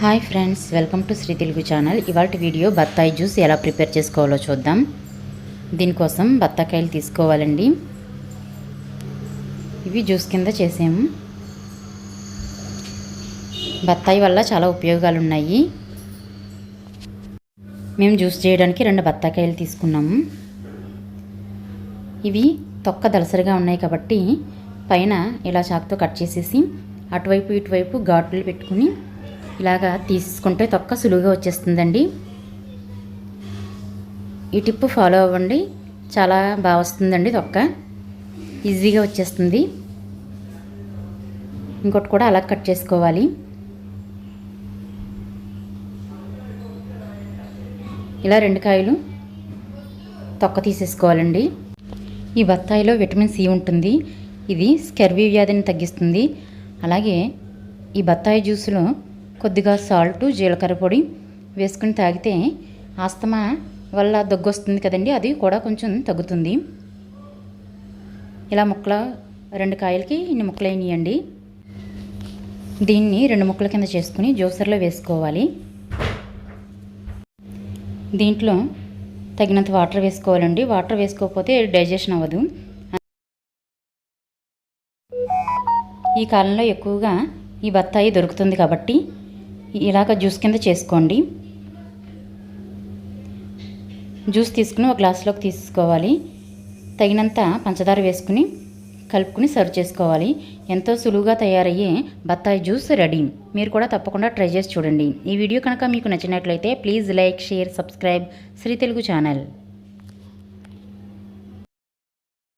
Hi friends welcome to Sri Telugu channel ఇవాళ video బత్తాయి juice ఎలా ప్రిపేర్ చేసుకోవాలో చూద్దాం. దీనికోసం బత్తాకాయలు తీసుకోవాలండి. ఇవి జ్యూస్ కింద చేసాము బత్తాయి వల్ల చాలా ఉపయోగాలు ఉన్నాయి మేము జ్యూస్ చేయడానికి రెండు బత్తాకాయలు తీసుకున్నాము ఇవి తొక్క దలసరిగా ఉన్నాయి కాబట్టి పైన ఇలా చాకుతో కట్ చేసేసి అటువైపు ఇటువైపు ఘాట్లు పెట్టుకుని ఇలాగా తీసుకుంటే తొక్క సులువుగా వచ్చేస్తుందండి. ఈ టిప్ ఫాలో అవ్వండి. చాలా బాగా వస్తుందండి తొక్క. ఈజీగా వచ్చేస్తుంది. ఇంకోటి కూడా అలా కట్ చేసుకోవాలి. ఇలా రెండు కాయలు తొక్క తీసేసుకోవాలండి. ఈ బత్తాయిలో విటమిన్ సి ఉంటుంది. ఇది స్కెర్వీ వ్యాధిని తగ్గిస్తుంది. అలాగే ఈ బత్తాయి జ్యూస్లో కొద్దిగా సాల్ట్ జీలకర్ర పొడి వేసుకుని తాగితే ఆస్తమా వల్ల దగ్గు వస్తుంది కదండి అది కూడా కొంచెం తగ్గుతుంది. ఇలా ముక్కల రెండు కాయలకి ఇన్ని ముక్కలు అయినాయండి దీన్ని రెండు ముక్కల కింద చేసుకుని జ్యూసర్లో వేసుకోవాలి. దీంట్లో తగినంత వాటర్ వేసుకోవాలండి. వాటర్ వేసుకోకపోతే డైజెషన్ అవ్వదు. ఈ కాలంలో ఎక్కువగా ఈ బత్తాయి దొరుకుతుంది కాబట్టి ఇలాగ జ్యూస్ కింద చేసుకోండి. జ్యూస్ తీసుకుని ఒక గ్లాసులోకి తీసుకోవాలి. తగినంత పంచదార వేసుకుని కలుపుకుని సర్వ్ చేసుకోవాలి. ఎంతో సులువుగా తయారయ్యే బత్తాయి జ్యూస్ రెడీ. మీరు కూడా తప్పకుండా ట్రై చేసి చూడండి. ఈ వీడియో కనుక మీకు నచ్చినట్లయితే please like share subscribe. Sri Telugu channel.